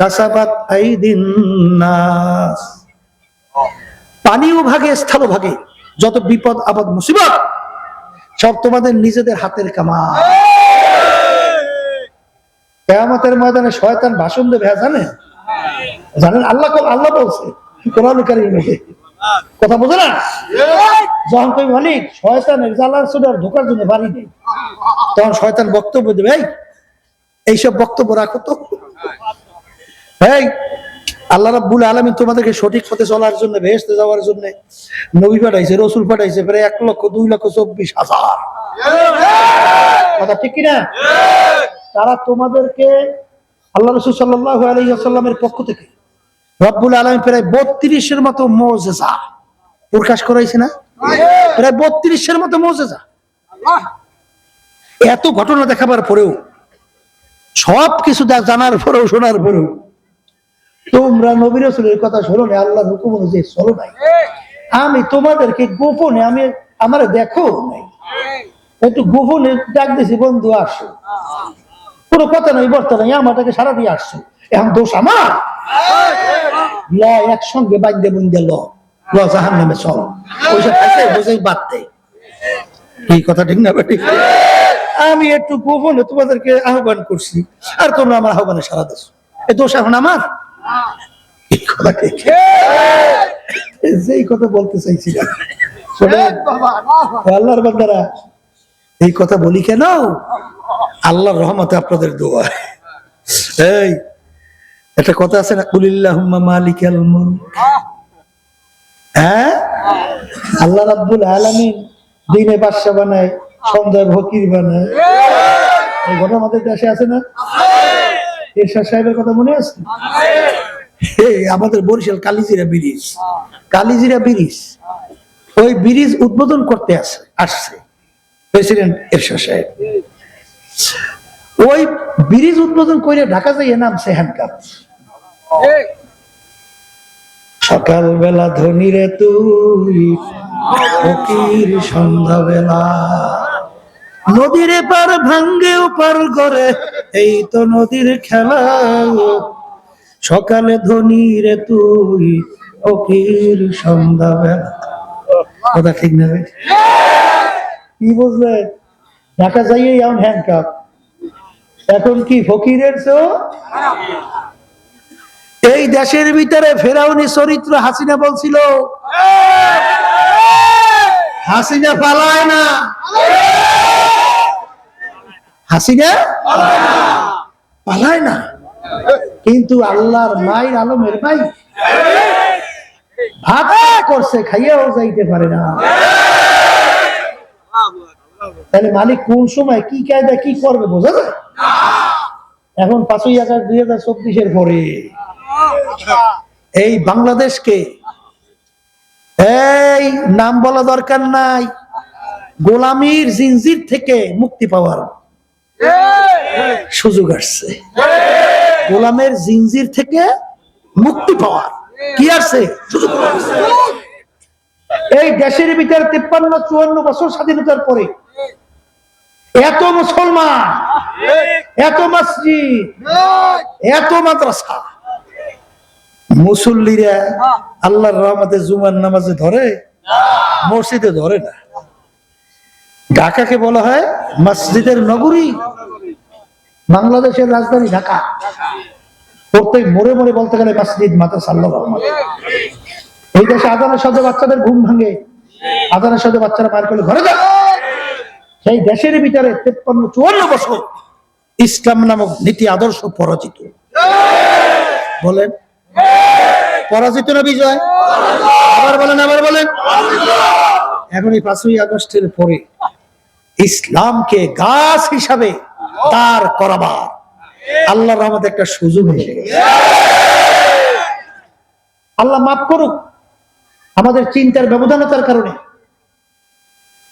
কাসাবাত আইদিন নাস। পানীয় ভাগে স্থল ভাগে, যত বিপদ, আপদ, মুসিবত, সব তোমাদের নিজেদের হাতের কামা কেয়ামতের ময়দানে শয়তান ভাষণ দেবে হ্যাঁ জানেন? জানেন, আল্লাহ আল্লাহ বলছে কোরআন মধ্যে। কথা বোঝে না? যখন কই মালিক শয়তানের জ্বালার সুডার ঢোকার জন্য বাড়ি নেই। তখন শয়তান বক্তব্য দেবে, এই, এইসব বক্তব্য রাখো তো। এই, আল্লাহ রাব্বুল আলামিন তোমাদেরকে সঠিক পথে চলার জন্য, ভেস্তে যাওয়ার জন্য নবী পাঠাইছে, রসুল পাঠাইছে, প্রায় এক লক্ষ, দুই লক্ষ, চব্বিশ হাজার। কথা ঠিক কিনা? তারা তোমাদেরকে আল্লাহ রসুল সাল্লাহ আলহিহাস্লামের পক্ষ থেকে রব্বুল আলমী প্রায় বত্রিশের মতো মজেজা প্রকাশ করাইছে না? প্রায় বত্রিশের মতো মজেজা। এত ঘটনা দেখাবার পরেও সব কিছু জানার পরেও, শোনার পরেও তোমরা নবী রসুলের কথা শোনো না আল্লাহ হুকুম অনুযায়ী চলো নাই। আমি তোমাদেরকে গোপনে, আমি, আমার দেখো নাই। একটু গোপনে ডাক দিছি, বন্ধু, আসো। কোনো কথা নাই, বর্তা নাই, আমাদেরকে সারা দিয়ে আসছো। এখন দোষ আমার। ল একসঙ্গে বাদ্যে বন্ধে ল ল জাহান নামে চল। ওইসব খাইতে, বোঝাই বাদতে এই কথা ঠিক না বেটি আমি একটু গোপনে তোমাদেরকে আহ্বান করছি। আর তোমরা আমার আহ্বানে সারা দিস এই দোষ এখন আমার? এই কথা বলতে চাইছিলাম আল্লাহর বান্দারা এই কথা বলি কেন? আল্লাহর রহমতে আপনাদের দোয়া। এই একটা কথা আছে না? কুলিল্লাহুম্মা মালিকাল মুলক। হ্যাঁ? আল্লাহ রাব্বুল আলামিন দিনে বাদশা বানায় সন্ধ্যায় ফকির বানায়। এই ঘটনা আমাদের দেশে আছে না? এরশাদ সাহেবের কথা মনে আছে? আমাদের বরিশাল কালিজিরা ব্রিজ। কালিজিরা ব্রিজ ওই ব্রিজ উদ্বোধন করতে আসে আসছে প্রেসিডেন্ট এরশাদ সাহেব। ওই ব্রিজ উদ্বোধন করে ঢাকা যাইয়ে নামছে হ্যান্ডকাপ সকালবেলা ধনী রে তুই ফকির সন্ধ্যাবেলা। নদীর পার ভাঙ্গে পার করে এই তো নদীর খেলা। সকালে ধনী রে তুই, ফকির সন্ধ্যাবেলা। কথা ঠিক না কি বুঝলে? ঢাকা যাইয়ে এমন হ্যান্ডকাপ এখন কি ফকিরের চেয়েও এই দেশের ভিতরে ফেরাউনি চরিত্র হাসিনা বলছিল। হাসিনা পালায় না। হাসিনা? পালায় না। কিন্তু আল্লাহর মায়ের আলমের ভাই ভাত করছে, খাইয়াও যাইতে পারে না। তাহলে মালিক কোন সময় কি কায়দা, কি করবে বোঝা যায়? এখন পাঁচই আগস্ট দুই হাজার চব্বিশের পরে এই বাংলাদেশকে এই নাম বলা দরকার নাই। গোলামির জিনজির থেকে মুক্তি পাওয়ার। সুযোগ আসছে। গোলামের জিনজির থেকে মুক্তি পাওয়ার। কি আসছে। এই দেশের ভিতরে তিপ্পান্ন, চুয়ান্ন বছর স্বাধীনতার পরে এত মুসলমান, এত মসজিদ, এত মাদ্রাসা, মুসল্লিরা আল্লাহর রহমতে জুমার নামাজে ধরে, মসজিদে ধরে না। ঢাকাকে বলা হয় মসজিদের নগরী। বাংলাদেশের রাজধানী ঢাকা। প্রত্যেক মোড়ে মোড়ে বলতে গেলে মসজিদ আল্লাহ রহমত এই দেশে আদানের সাথে বাচ্চাদের ঘুম ভাঙে। আদানের সাথে বাচ্চারা মার করলে ঘরে যায়। সেই দেশের ভিতরে তেপ্পান্ন, চুয়ান্ন বছর ইসলাম নামক নীতি আদর্শ পরাজিত। বলেন। পরাজিত না বিজয়? আবার বলেন আবার বলেন। এখন এই পাঁচই আগস্টের পরে ইসলামকে গাছ হিসাবে তার করাবার। আল্লাহর রহমতে একটা সুযোগ এসে আল্লাহ মাফ করুক, আমাদের চিন্তার ব্যবধানতার কারণে।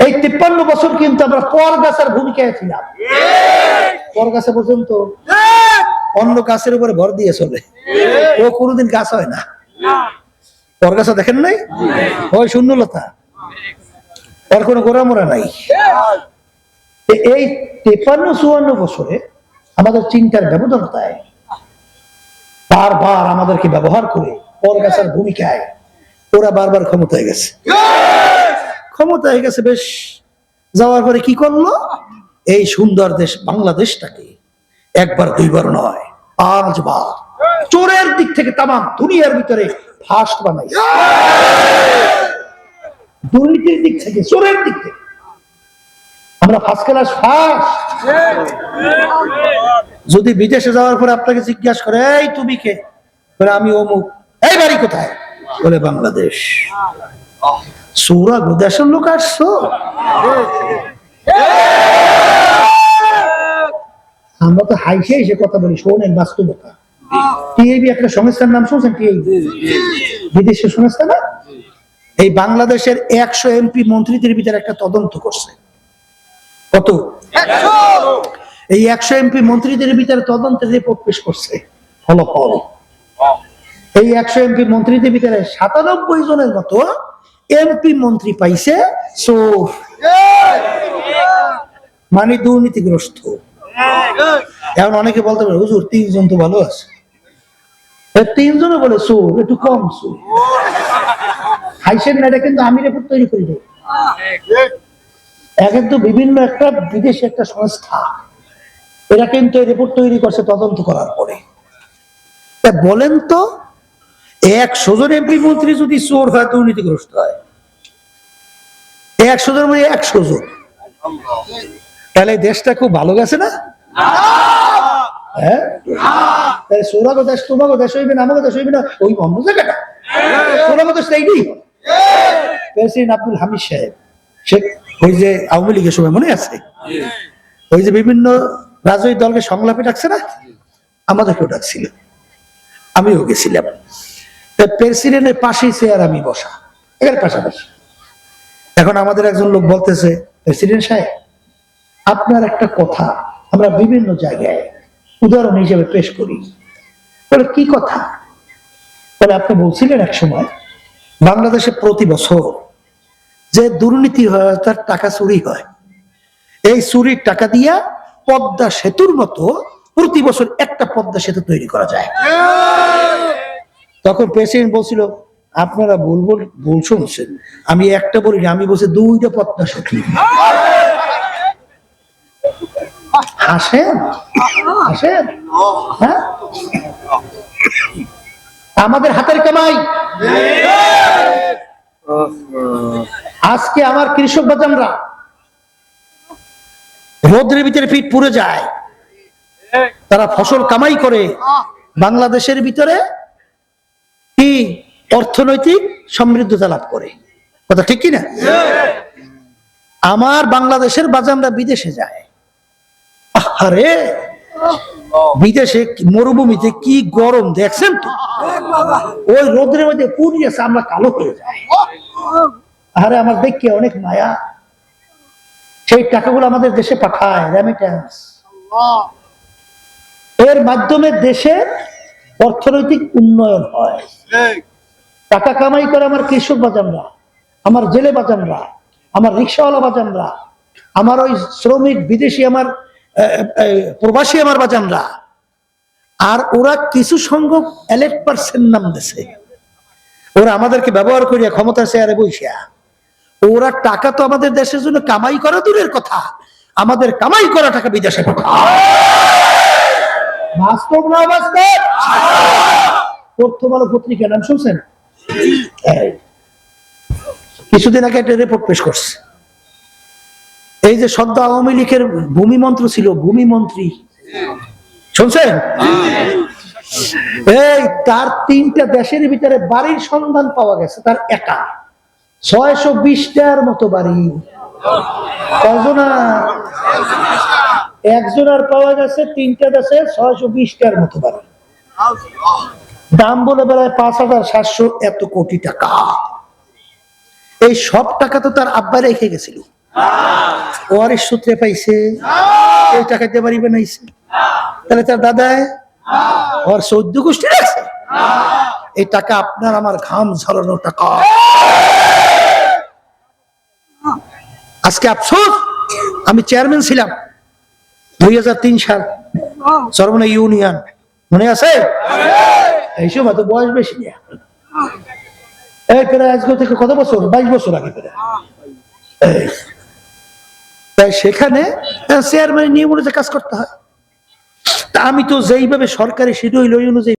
এই তিপ্পান্ন বছর কিন্তু আমরা পর গাছের ভূমিকায় ছিলাম। পর গাছে পর্যন্ত অন্য গাছের উপরে ভর দিয়ে চলে। ও কোনোদিন গাছ হয় না। পর দেখেন নাই? ওই শূন্যলতা। ওর কোনো গোড়া মোড়া নাই। এই তেপান্ন, চুয়ান্ন বছরে আমাদের চিন্তার ব্যবধানতায় বারবার আমাদেরকে ব্যবহার করে পরগাছার ভূমিকায় ওরা বারবার ক্ষমতায় গেছে। ক্ষমতায় গেছে বেশ। যাওয়ার পরে কি করল? এই সুন্দর দেশ, বাংলাদেশটাকে একবার, দুইবার নয়, পাঁচবার চোরের দিক থেকে তামাম দুনিয়ার ভিতরে ফার্স্ট বানাই দুর্নীতির দিক থেকে, চোরের দিক থেকে আমরা ফার্স্ট ক্লাস ফার্স্ট। যদি বিদেশে যাওয়ার পরে আপনাকে জিজ্ঞাসা করে, এই তুমি কে? বলে, আমি অমুক। এই বাড়ি কোথায়? বলে, বাংলাদেশ। সৌরা দেশের লোক আসছো? আমরা তো হাইসে এসে কথা বলি, শোনেন বাস্তবতা। টিএবি একটা সংস্থার নাম শুনছেন টিএবি? বিদেশের সংস্থা না? এই বাংলাদেশের একশো এমপি মন্ত্রীদের ভিতরে একটা তদন্ত করছে। কত? এই একশো এমপি মন্ত্রীদের ভিতরে তদন্তের রিপোর্ট পেশ করছে ফলাফল। এই একশো এমপি মন্ত্রীদের ভিতরে সাতানব্বই জনের মতো এমপি মন্ত্রী পাইছে চোর মানে দুর্নীতিগ্রস্ত। এখন অনেকে বলতে পারে, হুজুর, তিনজন তো ভালো আছে। তিনজনে বলে চোর একটু কম চোর হাইসেন কিন্তু আমি রিপোর্ট তৈরি করি নাই। কিন্তু বিভিন্ন একটা বিদেশি একটা সংস্থা। এরা কিন্তু এই রিপোর্ট তৈরি করছে তদন্ত করার পরে। তা বলেন তো একশো জন এমপি মন্ত্রী যদি চোর হয় দুর্নীতিগ্রস্ত হয়। একশো জন মানে একশো জন তাহলে দেশটা খুব ভালো গেছে না? হ্যাঁ? সৌরাগো দেশ তোমাকে দেশ হইবে না আমাকে দেশ হইবে না ওই অন্য জায়গাটা। সৌরাগো দেশ এইটাই। প্রেসিডেন্ট আব্দুল হামিদ সাহেব সে ওই যে আওয়ামী লীগের সময় মনে আছে? ওই যে বিভিন্ন রাজনৈতিক দলকে সংলাপে ডাকছে না? আমাদেরকেও ডাকছিল। আমিও গেছিলাম। প্রেসিডেন্টের পাশেই চেয়ার আমি বসা। এর পাশাপাশি। এখন আমাদের একজন লোক বলতেছে প্রেসিডেন্ট সাহেব আপনার একটা কথা। আমরা বিভিন্ন জায়গায় উদাহরণ হিসেবে পেশ করি। বলে কি কথা? বলে আপনি বলছিলেন এক সময় বাংলাদেশে প্রতি বছর যে দুর্নীতি হয়, তার টাকা চুরি হয়। এই চুরির টাকা দিয়া পদ্মা সেতুর মতো প্রতি বছর একটা পদ্মা সেতু তৈরি করা যায়। তখন প্রেসিডেন্ট বলছিল, আপনারা ভুল বল, ভুল শুনছেন। আমি একটা বলিনি, আমি বলছি দুইটা পদ্মা সেতু। আসেন আসেন। হ্যাঁ? আমাদের হাতের কামাই। আজকে আমার কৃষক বাজানরা রোদ্রের ভিতরে পিঠ পুড়ে যায়। তারা ফসল কামাই করে। বাংলাদেশের ভিতরে কি অর্থনৈতিক সমৃদ্ধতা লাভ করে? কথা ঠিক কিনা? আমার বাংলাদেশের বাজানরা বিদেশে যায়। আরে বিদেশে মরুভূমিতে কি গরম, দেখছেন তো? ওই রোদ্রের মধ্যে পুড়িয়েছে আমরা কালো হয়ে যাই। আরে আমার দেখকে অনেক মায়া। সেই টাকাগুলো আমাদের দেশে পাঠায় রেমিটেন্স এর মাধ্যমে দেশে অর্থনৈতিক উন্নয়ন হয়। টাকা কামাই করে আমার কৃষক বাজানরা আমার জেলে বাজানরা আমার রিক্সাওয়ালা বাজানরা আমার ওই শ্রমিক বিদেশি আমার প্রবাসী আমার বাজানরা আর ওরা কিছু সংখ্যক এলেক্ট পার্সেন্ট নাম দেশে ওরা আমাদেরকে ব্যবহার করিয়া ক্ষমতা চেয়ারে বইসা ওরা টাকা তো আমাদের দেশের জন্য কামাই করা দূরের কথা। আমাদের কামাই করা টাকা বিদেশে। বাস্তব না পত্রিকা নাম শুনছেন? কিছুদিন আগে একটা রিপোর্ট পেশ করছে। এই যে সদ্য আওয়ামী লীগের ভূমি মন্ত্র ছিল ভূমি মন্ত্রী। শুনছেন? এই তার তিনটা দেশের ভিতরে বাড়ির সন্ধান পাওয়া গেছে তার একা। ছয়শো বিশটার মতো বাড়ি। কজনা একজনের পাওয়া গেছে, তিনটা দেশে ছয়শো বিশটার মতো বাড়ি। দাম বলে বেড়ায় পাঁচ হাজার সাতশো এত কোটি টাকা। এই সব টাকা তো তার আব্বা রেখে গেছিল। ওয়ারিশ সূত্রে পাইছে, এই টাকা দিয়ে বাড়ি বানাইছে। তাহলে তার দাদায় ওর চৌদ্দ গোষ্ঠী রাখছে? এই টাকা আপনার, আমার ঘাম ঝরানো টাকা। আজকে আফসোস, আমি চেয়ারম্যান ছিলাম। দুই হাজার সাল, সর্বনা ইউনিয়ন। মনে আছে? এই সময় বয়স বেশি এই প্রায় আজকে থেকে কত বছর? বাইশ বছর আগে তাই সেখানে চেয়ারম্যান নিয়ম অনুযায়ী কাজ করতে হয়। তা আমি তো যেইভাবে সরকারি শিডিউল ওই অনুযায়ী